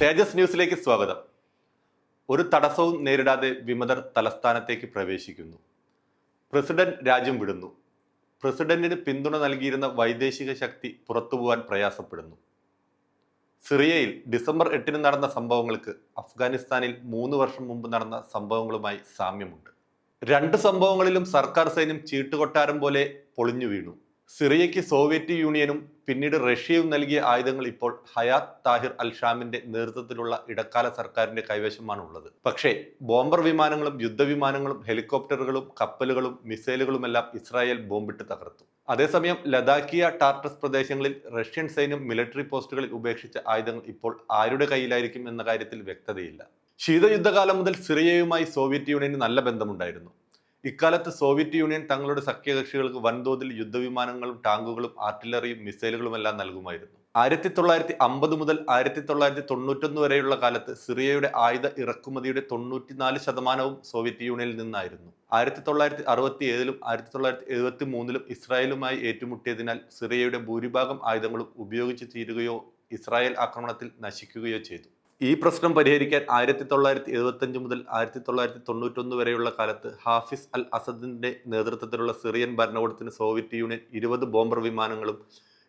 തേജസ് ന്യൂസിലേക്ക് സ്വാഗതം. ഒരു തടസ്സവും നേരിടാതെ വിമതർ തലസ്ഥാനത്തേക്ക് പ്രവേശിക്കുന്നു. പ്രസിഡന്റ് രാജ്യം വിടുന്നു. പ്രസിഡന്റിന് പിന്തുണ നൽകിയിരുന്ന വൈദേശിക ശക്തി പുറത്തുപോകാൻ പ്രയാസപ്പെടുന്നു. സിറിയയിൽ ഡിസംബർ എട്ടിന് നടന്ന സംഭവങ്ങൾക്ക് അഫ്ഗാനിസ്ഥാനിൽ മൂന്ന് വർഷം മുമ്പ് നടന്ന സംഭവങ്ങളുമായി സാമ്യമുണ്ട്. രണ്ട് സംഭവങ്ങളിലും സർക്കാർ സൈന്യം ചീട്ടുകൊട്ടാരം പോലെ പൊളിഞ്ഞു വീണു. സിറിയയ്ക്ക് സോവിയറ്റ് യൂണിയനും പിന്നീട് റഷ്യയും നൽകിയ ആയുധങ്ങൾ ഇപ്പോൾ ഹയാത്ത് താഹിർ അൽ ഷാമിന്റെ നേതൃത്വത്തിലുള്ള ഇടക്കാല സർക്കാരിന്റെ കൈവശമാണ് ഉള്ളത് പക്ഷേ ബോംബർ വിമാനങ്ങളും യുദ്ധവിമാനങ്ങളും ഹെലികോപ്റ്ററുകളും കപ്പലുകളും മിസൈലുകളുമെല്ലാം ഇസ്രായേൽ ബോംബിട്ട് തകർത്തു. അതേസമയം ലഡാക്കിയ ടാർട്ടസ് പ്രദേശങ്ങളിൽ റഷ്യൻ സൈന്യം മിലിറ്ററി പോസ്റ്റുകളിൽ ഉപേക്ഷിച്ച ആയുധങ്ങൾ ഇപ്പോൾ ആരുടെ കയ്യിലായിരിക്കും എന്ന കാര്യത്തിൽ വ്യക്തതയില്ല. ശീതയുദ്ധകാലം മുതൽ സിറിയയുമായി സോവിയറ്റ് യൂണിയന് നല്ല ബന്ധമുണ്ടായിരുന്നു. ഇക്കാലത്ത് സോവിയറ്റ് യൂണിയൻ തങ്ങളുടെ സഖ്യകക്ഷികൾക്ക് വൻതോതിൽ യുദ്ധവിമാനങ്ങളും ടാങ്കുകളും ആർട്ടിലറിയും മിസൈലുകളും എല്ലാം നൽകുമായിരുന്നു. ആയിരത്തി തൊള്ളായിരത്തി അമ്പത് മുതൽ ആയിരത്തി തൊള്ളായിരത്തി തൊണ്ണൂറ്റൊന്ന് വരെയുള്ള കാലത്ത് സിറിയയുടെ ആയുധ ഇറക്കുമതിയുടെ തൊണ്ണൂറ്റിനാല് ശതമാനവും സോവിയറ്റ് യൂണിയനിൽ നിന്നായിരുന്നു. ആയിരത്തി തൊള്ളായിരത്തി അറുപത്തി ഏഴിലും ആയിരത്തി തൊള്ളായിരത്തി എഴുപത്തി മൂന്നിലും ഇസ്രായേലുമായി ഏറ്റുമുട്ടിയതിനാൽ സിറിയയുടെ ഭൂരിഭാഗം ആയുധങ്ങളും ഉപയോഗിച്ച് തീരുകയോ ഇസ്രായേൽ ആക്രമണത്തിൽ നശിക്കുകയോ ചെയ്തു. ഈ പ്രശ്നം പരിഹരിക്കാൻ ആയിരത്തി തൊള്ളായിരത്തി എഴുപത്തഞ്ച് മുതൽ ആയിരത്തി തൊള്ളായിരത്തി തൊണ്ണൂറ്റൊന്ന് വരെയുള്ള കാലത്ത് ഹാഫിസ് അൽ അസദിന്റെ നേതൃത്വത്തിലുള്ള സിറിയൻ ഭരണകൂടത്തിന് സോവിയറ്റ് യൂണിയൻ ഇരുപത് ബോംബർ വിമാനങ്ങളും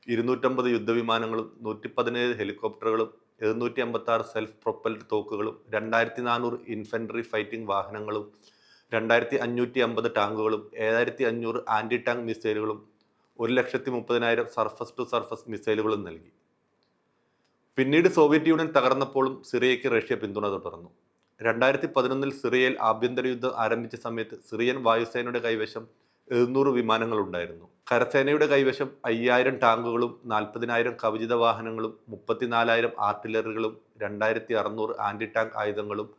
ഇരുന്നൂറ്റമ്പത് യുദ്ധവിമാനങ്ങളും നൂറ്റി പതിനേഴ് ഹെലികോപ്റ്ററുകളും എഴുന്നൂറ്റി അമ്പത്തി ആറ് സെൽഫ് പ്രൊപ്പൽഡ് തോക്കുകളും രണ്ടായിരത്തി നാനൂറ് ഇൻഫൻട്രി ഫൈറ്റിംഗ് വാഹനങ്ങളും രണ്ടായിരത്തി അഞ്ഞൂറ്റി അമ്പത് ടാങ്കുകളും ഏഴായിരത്തി അഞ്ഞൂറ് ആന്റി ടാങ്ക് മിസൈലുകളും ഒരു ലക്ഷത്തി മുപ്പതിനായിരം സർഫസ് ടു സർഫസ് മിസൈലുകളും നൽകി. പിന്നീട് സോവിയറ്റ് യൂണിയൻ തകർന്നപ്പോഴും സിറിയയ്ക്ക് റഷ്യ പിന്തുണ തുടർന്നു രണ്ടായിരത്തി പതിനൊന്നിൽ സിറിയയിൽ ആഭ്യന്തര യുദ്ധം ആരംഭിച്ച സമയത്ത് സിറിയൻ വായുസേനയുടെ കൈവശം എഴുന്നൂറ് വിമാനങ്ങൾ ഉണ്ടായിരുന്നു. കരസേനയുടെ കൈവശം അയ്യായിരം ടാങ്കുകളും നാൽപ്പതിനായിരം കവചിത വാഹനങ്ങളും മുപ്പത്തിനാലായിരം ആർട്ടിലറികളും രണ്ടായിരത്തി അറുന്നൂറ് ആന്റി ടാങ്ക് ആയുധങ്ങളും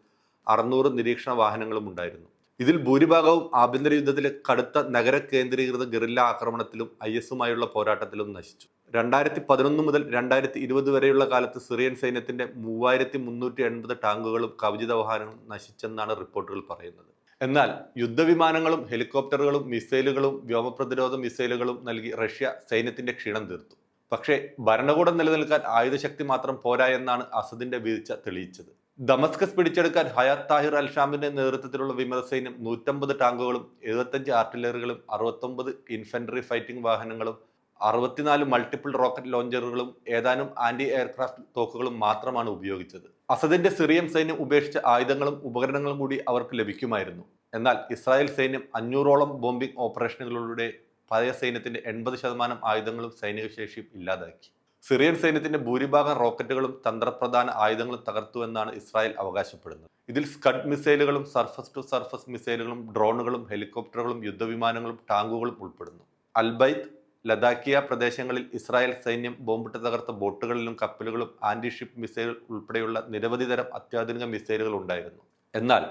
അറുന്നൂറ് നിരീക്ഷണ വാഹനങ്ങളും ഉണ്ടായിരുന്നു. ഇതിൽ ഭൂരിഭാഗവും ആഭ്യന്തര യുദ്ധത്തിലെ കടുത്ത നഗര കേന്ദ്രീകൃത ഗറില്ല ആക്രമണത്തിലും ഐ എസുമായുള്ള പോരാട്ടത്തിലും നശിച്ചു. രണ്ടായിരത്തി പതിനൊന്ന് മുതൽ രണ്ടായിരത്തി ഇരുപത് വരെയുള്ള കാലത്ത് സിറിയൻ സൈന്യത്തിന്റെ മൂവായിരത്തി മുന്നൂറ്റി എൺപത് ടാങ്കുകളും കവചിത വാഹനങ്ങളും നശിച്ചെന്നാണ് റിപ്പോർട്ടുകൾ പറയുന്നത്. എന്നാൽ യുദ്ധവിമാനങ്ങളും ഹെലികോപ്റ്ററുകളും മിസൈലുകളും വ്യോമപ്രതിരോധ മിസൈലുകളും നൽകി റഷ്യ സൈന്യത്തിന്റെ ക്ഷീണം തീർത്തു. പക്ഷേ ഭരണകൂടം നിലനിൽക്കാൻ ആയുധശക്തി മാത്രം പോരാ എന്നാണ് അസദിന്റെ വീഴ്ച തെളിയിച്ചത്. ദമസ്കസ് പിടിച്ചെടുക്കാൻ ഹയാത്ത് താഹിർ അൽ ഷാമിന്റെ നേതൃത്വത്തിലുള്ള വിമത സൈന്യം നൂറ്റമ്പത് ടാങ്കുകളും എഴുപത്തഞ്ച് ആർട്ടിലറികളും അറുപത്തൊമ്പത് ഇൻഫൻട്രി ഫൈറ്റിംഗ് വാഹനങ്ങളും അറുപത്തിനാല് മൾട്ടിപ്പിൾ റോക്കറ്റ് ലോഞ്ചറുകളും ഏതാനും ആന്റി എയർക്രാഫ്റ്റ് തോക്കുകളും മാത്രമാണ് ഉപയോഗിച്ചത്. അസദിന്റെ സിറിയൻ സൈന്യം ഉപേക്ഷിച്ച ആയുധങ്ങളും ഉപകരണങ്ങളും കൂടി അവർക്ക് ലഭിക്കുമായിരുന്നു. എന്നാൽ ഇസ്രായേൽ സൈന്യം അഞ്ഞൂറോളം ബോംബിംഗ് ഓപ്പറേഷനുകളിലൂടെ പഴയ സൈന്യത്തിന്റെ എൺപത് ശതമാനം ആയുധങ്ങളും സൈനിക ശേഷിയും ഇല്ലാതാക്കി. സിറിയൻ സൈന്യത്തിന്റെ ഭൂരിഭാഗം റോക്കറ്റുകളും തന്ത്രപ്രധാന ആയുധങ്ങളും തകർത്തു എന്നാണ് ഇസ്രായേൽ അവകാശപ്പെടുന്നത്. ഇതിൽ സ്കഡ് മിസൈലുകളും സർഫസ് ടു സർഫസ് മിസൈലുകളും ഡ്രോണുകളും ഹെലികോപ്റ്ററുകളും യുദ്ധവിമാനങ്ങളും ടാങ്കുകളും ഉൾപ്പെടുന്നു. അൽബൈത്ത് ലഡാക്കിയ പ്രദേശങ്ങളിൽ ഇസ്രായേൽ സൈന്യം ബോംബിട്ട് തകർത്ത ബോട്ടുകളിലും കപ്പലുകളും ആന്റിഷിപ്പ് മിസൈൽ ഉൾപ്പെടെയുള്ള നിരവധി തരം അത്യാധുനിക മിസൈലുകൾ ഉണ്ടായിരുന്നു. എന്നാൽ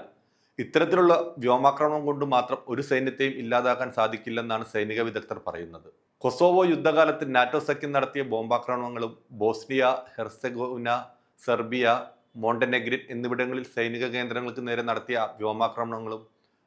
ഇത്തരത്തിലുള്ള വ്യോമാക്രമണം കൊണ്ട് മാത്രം ഒരു സൈന്യത്തെയും ഇല്ലാതാക്കാൻ സാധിക്കില്ലെന്നാണ് സൈനിക വിദഗ്ധർ പറയുന്നത്. കൊസോവോ യുദ്ധകാലത്ത് നാറ്റോ സഖ്യം നടത്തിയ ബോംബാക്രമണങ്ങളും ബോസ്നിയ ഹെർസെഗോവിന സെർബിയ മോണ്ടനെഗ്രിൻ എന്നിവിടങ്ങളിൽ സൈനിക കേന്ദ്രങ്ങൾക്ക് നേരെ നടത്തിയ വ്യോമാക്രമണങ്ങളും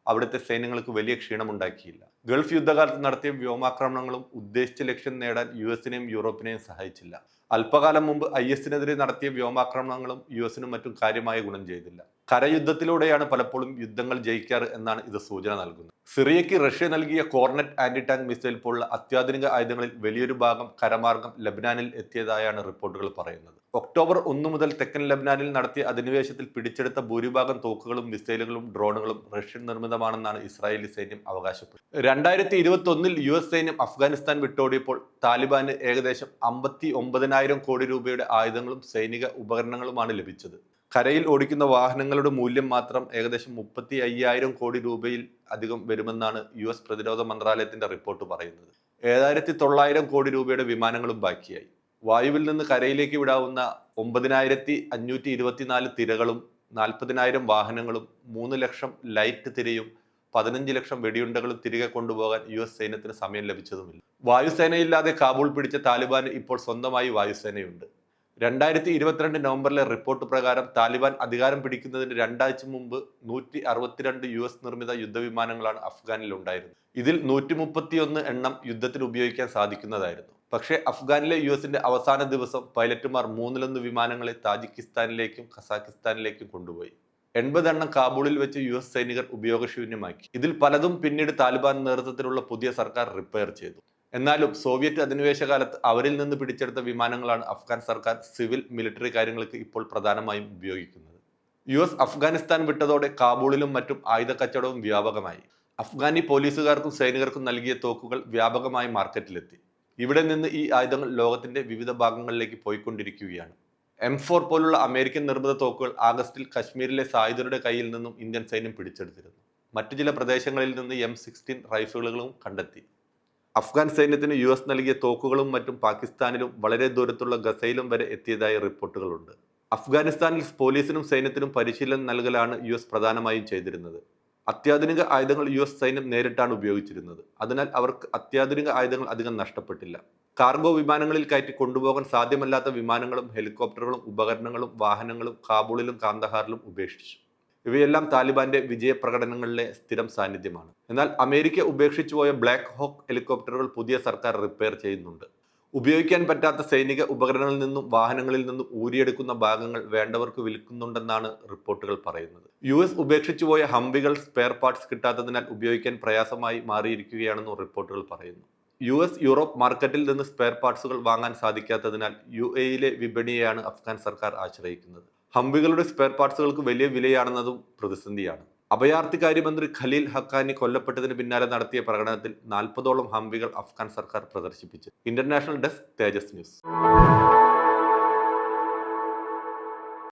അവിടുത്തെ സൈന്യങ്ങൾക്ക് വലിയ ക്ഷീണമുണ്ടാക്കിയില്ല. ഗൾഫ് യുദ്ധകാലത്ത് നടത്തിയ വ്യോമാക്രമണങ്ങളും ഉദ്ദേശിച്ച ലക്ഷ്യം നേടാൻ യു എസിനെയും യൂറോപ്പിനെയും സഹായിച്ചില്ല. അല്പകാലം മുമ്പ് ഐ എസിനെതിരെ നടത്തിയ വ്യോമാക്രമണങ്ങളും യു എസിനും മറ്റും കാര്യമായ ഗുണം ചെയ്തില്ല. കരയുദ്ധത്തിലൂടെയാണ് പലപ്പോഴും യുദ്ധങ്ങൾ ജയിക്കാറ് എന്നാണ് ഇത് സൂചന നൽകുന്നത്. സിറിയയ്ക്ക് റഷ്യ നൽകിയ കോർണറ്റ് ആന്റി ടാങ്ക് മിസൈൽ പോലുള്ള അത്യാധുനിക ആയുധങ്ങളിൽ വലിയൊരു ഭാഗം കരമാർഗം ലബ്നാനിൽ എത്തിയതായാണ് റിപ്പോർട്ടുകൾ പറയുന്നത്. ഒക്ടോബർ ഒന്ന് മുതൽ തെക്കൻ ലബ്നാനിൽ നടത്തിയ അധിനിവേശത്തിൽ പിടിച്ചെടുത്ത ഭൂരിഭാഗം തോക്കുകളും മിസൈലുകളും ഡ്രോണുകളും റഷ്യൻ നിർമ്മിതമാണെന്നാണ് ഇസ്രായേലി സൈന്യം അവകാശപ്പെട്ടത് രണ്ടായിരത്തി ഇരുപത്തി യു എസ് സൈന്യം അഫ്ഗാനിസ്ഥാൻ വിട്ടോടിയപ്പോൾ താലിബാന് ഏകദേശം അമ്പത്തി ഒമ്പതിനായിരം കോടി രൂപയുടെ ആയുധങ്ങളും സൈനിക ഉപകരണങ്ങളുമാണ് ലഭിച്ചത്. കരയിൽ ഓടിക്കുന്ന വാഹനങ്ങളുടെ മൂല്യം മാത്രം ഏകദേശം മുപ്പത്തി അയ്യായിരം കോടി രൂപയിൽ അധികം വരുമെന്നാണ് യു എസ് പ്രതിരോധ മന്ത്രാലയത്തിന്റെ റിപ്പോർട്ട് പറയുന്നത്. ഏഴായിരത്തി തൊള്ളായിരം കോടി രൂപയുടെ വിമാനങ്ങളും ബാക്കിയായി. വായുവിൽ നിന്ന് കരയിലേക്ക് വിടാവുന്ന ഒമ്പതിനായിരത്തി അഞ്ഞൂറ്റി ഇരുപത്തിനാല് തിരകളും നാൽപ്പതിനായിരം വാഹനങ്ങളും മൂന്ന് ലക്ഷം ലൈറ്റ് തിരയും പതിനഞ്ച് ലക്ഷം വെടിയുണ്ടകളും തിരികെ കൊണ്ടുപോകാൻ യു എസ് സൈന്യത്തിന് സമയം ലഭിച്ചതുമില്ല. വായുസേനയില്ലാതെ കാബൂൾ പിടിച്ച താലിബാന് ഇപ്പോൾ സ്വന്തമായി വായുസേനയുണ്ട്. രണ്ടായിരത്തി ഇരുപത്തിരണ്ട് നവംബറിലെ റിപ്പോർട്ട് പ്രകാരം താലിബാൻ അധികാരം പിടിക്കുന്നതിന് രണ്ടാഴ്ച മുമ്പ് നൂറ്റി അറുപത്തിരണ്ട് യു എസ് നിർമ്മിത യുദ്ധവിമാനങ്ങളാണ് അഫ്ഗാനിൽ ഉണ്ടായിരുന്നത്. ഇതിൽ നൂറ്റി മുപ്പത്തിയൊന്ന് എണ്ണം യുദ്ധത്തിൽ ഉപയോഗിക്കാൻ സാധിക്കുന്നതായിരുന്നു. പക്ഷേ അഫ്ഗാനിലെ യു എസിന്റെ അവസാന ദിവസം പൈലറ്റുമാർ മൂന്നിലൊന്ന് വിമാനങ്ങളെ താജിക്കിസ്ഥാനിലേക്കും ഖസാക്കിസ്ഥാനിലേക്കും കൊണ്ടുപോയി. എൺപതെണ്ണം കാബൂളിൽ വെച്ച് യു എസ് സൈനികർ ഉപയോഗശൂന്യമാക്കി. ഇതിൽ പലതും പിന്നീട് താലിബാൻ നേതൃത്വത്തിലുള്ള പുതിയ സർക്കാർ റിപ്പയർ ചെയ്തു. എന്നാലും സോവിയറ്റ് അധിനിവേശ കാലത്ത് അവരിൽ നിന്ന് പിടിച്ചെടുത്ത വിമാനങ്ങളാണ് അഫ്ഗാൻ സർക്കാർ സിവിൽ മിലിറ്ററി കാര്യങ്ങൾക്ക് ഇപ്പോൾ പ്രധാനമായും ഉപയോഗിക്കുന്നത്. യു എസ് അഫ്ഗാനിസ്ഥാൻ വിട്ടതോടെ കാബൂളിലും മറ്റും ആയുധ കച്ചവടവും വ്യാപകമായി. അഫ്ഗാനി പോലീസുകാർക്കും സൈനികർക്കും നൽകിയ തോക്കുകൾ വ്യാപകമായി മാർക്കറ്റിലെത്തി. ഇവിടെ നിന്ന് ഈ ആയുധങ്ങൾ ലോകത്തിന്റെ വിവിധ ഭാഗങ്ങളിലേക്ക് പോയിക്കൊണ്ടിരിക്കുകയാണ്. എം ഫോർ പോലുള്ള അമേരിക്കൻ നിർമ്മിത തോക്കുകൾ ആഗസ്റ്റിൽ കശ്മീരിലെ സായുധരുടെ കയ്യിൽ നിന്നും ഇന്ത്യൻ സൈന്യം പിടിച്ചെടുത്തിരുന്നു. മറ്റു ചില പ്രദേശങ്ങളിൽ നിന്ന് എം സിക്സ്റ്റീൻ റൈഫിളുകളും കണ്ടെത്തി. അഫ്ഗാൻ സൈന്യത്തിന് യു എസ് നൽകിയ തോക്കുകളും മറ്റും പാകിസ്ഥാനിലും വളരെ ദൂരത്തുള്ള ഗസയിലും വരെ എത്തിയതായി റിപ്പോർട്ടുകളുണ്ട്. അഫ്ഗാനിസ്ഥാനിൽ പോലീസിനും സൈന്യത്തിനും പരിശീലനം നൽകലാണ് യു എസ് പ്രധാനമായും ചെയ്തിരുന്നത്. അത്യാധുനിക ആയുധങ്ങൾ യു എസ് സൈന്യം നേരിട്ടാണ് ഉപയോഗിച്ചിരുന്നത്. അതിനാൽ അവർക്ക് അത്യാധുനിക ആയുധങ്ങൾ അധികം നഷ്ടപ്പെട്ടില്ല. കാർഗോ വിമാനങ്ങളിൽ കയറ്റി കൊണ്ടുപോകാൻ സാധ്യമല്ലാത്ത വിമാനങ്ങളും ഹെലികോപ്റ്ററുകളും ഉപകരണങ്ങളും വാഹനങ്ങളും കാബൂളിലും കാന്തഹാറിലും ഉപേക്ഷിച്ചു. ഇവയെല്ലാം താലിബാന്റെ വിജയപ്രകടനങ്ങളിലെ സ്ഥിരം സാന്നിധ്യമാണ്. എന്നാൽ അമേരിക്ക ഉപേക്ഷിച്ചു പോയ ബ്ലാക്ക് ഹോക്ക് ഹെലികോപ്റ്ററുകൾ പുതിയ സർക്കാർ റിപ്പയർ ചെയ്യുന്നുണ്ട്. ഉപയോഗിക്കാൻ പറ്റാത്ത സൈനിക ഉപകരണങ്ങളിൽ നിന്നും വാഹനങ്ങളിൽ നിന്നും ഊരിയെടുക്കുന്ന ഭാഗങ്ങൾ വേണ്ടവർക്ക് വിൽക്കുന്നുണ്ടെന്നാണ് റിപ്പോർട്ടുകൾ പറയുന്നത്. യു എസ് ഉപേക്ഷിച്ചു പോയ ഹംവികൾ സ്പെയർ പാർട്സ് കിട്ടാത്തതിനാൽ ഉപയോഗിക്കാൻ പ്രയാസമായി മാറിയിരിക്കുകയാണെന്നും റിപ്പോർട്ടുകൾ പറയുന്നു. യു എസ് യൂറോപ്പ് മാർക്കറ്റിൽ നിന്ന് സ്പെയർ പാർട്സുകൾ വാങ്ങാൻ സാധിക്കാത്തതിനാൽ യു എയിലെ വിപണിയെയാണ് അഫ്ഗാൻ സർക്കാർ ആശ്രയിക്കുന്നത്. ഹംവികളുടെ സ്പെയർ പാർട്സുകൾക്ക് വലിയ വിലയാണെന്നതും പ്രതിസന്ധിയാണ്. അഭയാർത്ഥി കാര്യമന്ത്രി ഖലീൽ ഹക്കാനി കൊല്ലപ്പെട്ടതിന് പിന്നാലെ നടത്തിയ പ്രകടനത്തിൽ നാൽപ്പതോളം ഹംബികൾ അഫ്ഗാൻ സർക്കാർ പ്രദർശിപ്പിച്ചു. International desk Tejas news.